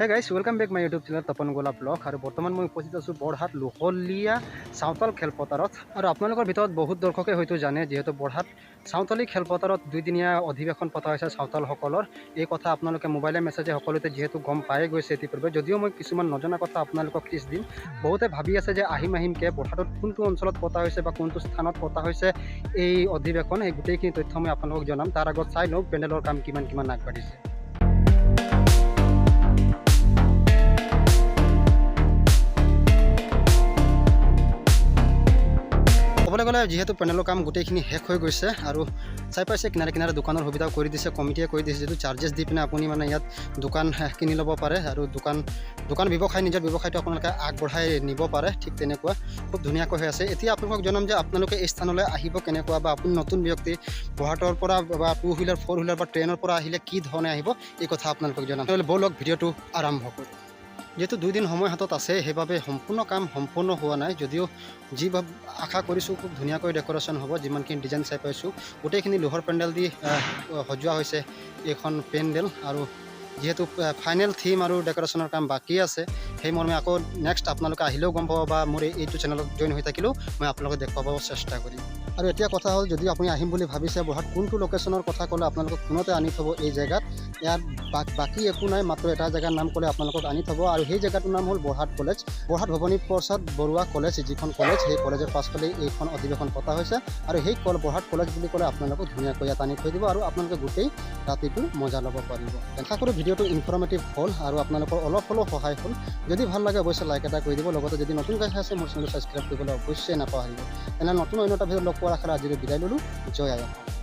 Hey guys welcome back my YouTube channel Tapan Gola vlog আৰু বৰ্তমান মই উপস্থিত আছোঁ বৰহাট লোহলীয়া চাওঁতাল খেলপথাৰত। আৰু আপোনালোকৰ ভিতৰত বহুত দৰ্শকে হয়তো জানে যিহেতু বৰহাট চাওঁতালী খেলপথাৰত দুইদিনীয়া অধিৱেশন পতা হৈছে চাওঁতালসকলৰ এই কথা আপোনালোকে মোবাইলে মেছেজে সকলোতে যিহেতু গম পায়ে গৈছে ইতিপূৰ্বে। যদিও মই কিছুমান নজনা কথা আপোনালোকক ত্ৰিছ দিম বহুতে ভাবি আছে যে আহিম আহিমকৈ বৰহাটত কোনটো অঞ্চলত পতা হৈছে বা কোনটো স্থানত পতা হৈছে এই অধিৱেশন। এই গোটেইখিনি তথ্য মই আপোনালোকক জনাম। তাৰ আগত চাই লওক পেণ্ডেলৰ কাম কিমান কিমান আগবাঢ়িছে। গ'লে যিহেতু পেনেলৰ কাম গোটেইখিনি শেষ হৈ গৈছে আৰু চাই পাইছে কিনাৰে কিনাৰে দোকানৰ সুবিধাও কৰি দিছে, কমিটিয়ে কৰি দিছে যিটো চাৰ্জেছ দি পিনে আপুনি মানে ইয়াত দোকান কিনি ল'ব পাৰে আৰু দোকান দোকান ব্যৱসায়, নিজৰ ব্যৱসায়টো আপোনালোকে আগবঢ়াই নিব পাৰে, ঠিক তেনেকুৱা খুব ধুনীয়াকৈ হৈ আছে। এতিয়া আপোনালোকক জনাম যে আপোনালোকে এই স্থানলৈ আহিব কেনেকুৱা বা আপুনি নতুন ব্যক্তি, গুৱাহাটীৰ পৰা বা টু হুইলাৰ ফ'ৰ হুইলাৰ বা ট্ৰেইনৰ পৰা আহিলে কি ধৰণে আহিব, এই কথা আপোনালোকক জনাম। ব'লক, ভিডিঅ'টো আৰম্ভ কৰোঁ যিহেতু দুদিন সময় হাতত আছে, সেইবাবে সম্পূৰ্ণ কাম সম্পূৰ্ণ হোৱা নাই। যদিও যি আশা কৰিছোঁ, খুব ধুনীয়াকৈ ডেক'ৰেশ্যন হ'ব, যিমানখিনি ডিজাইন চাই পাইছোঁ, গোটেইখিনি লোহৰ পেণ্ডেল দি সজোৱা হৈছে এইখন পেণ্ডেল। আৰু যিহেতু ফাইনেল থিম আৰু ডেক'ৰেশ্যনৰ কাম বাকী আছে, সেই মৰ্মে আকৌ নেক্সট আপোনালোকে আহিলেও গম পাব বা মোৰ এই- এইটো চেনেলত জইন হৈ থাকিলেও মই আপোনালোকক দেখুৱাব চেষ্টা কৰিম। আৰু এতিয়া কথা হ'ল, যদি আপুনি আহিম বুলি ভাবিছে, বহাত কোনটো লোকেশ্যনৰ কথা ক'লে আপোনালোকক ফোনতে আনি থ'ব এই জেগাত। ইয়াত বাকী একো নাই, মাত্ৰ এটা জেগাৰ নাম ক'লে আপোনালোকক আনি থ'ব আৰু সেই জেগাটোৰ নাম হ'ল বৰহাট কলেজ। বৰহাট ভৱনী প্ৰসাদ বৰুৱা কলেজ, যিখন কলেজ, সেই কলেজৰ পাছফালে এইখন অধিৱেশন পতা হৈছে আৰু সেই কল, বৰহাট কলেজ বুলি ক'লে আপোনালোকক ধুনীয়াকৈ ইয়াত আনি থৈ দিব আৰু আপোনালোকে গোটেই ৰাতিটো মজা ল'ব পাৰিব। আশা কৰোঁ ভিডিঅ'টো ইনফৰ্মেটিভ হ'ল আৰু আপোনালোকৰ অলপ হ'লেও সহায় হ'ল। যদি ভালো লাগে অৱশ্যে লাইক এটা কৰি দিব, লগতে যদি নতুন গাইছে আছে, মোৰ চেনেলটো ছাবস্ক্ৰাইব কৰিবলৈ অৱশ্যেই নাপাহৰিব। তেনেহ'লে নতুন অন্য এটা ভিডিঅ' লগ পোৱাৰ আশাৰে আজিলৈ বিদায় ল'লোঁ। জয় অসম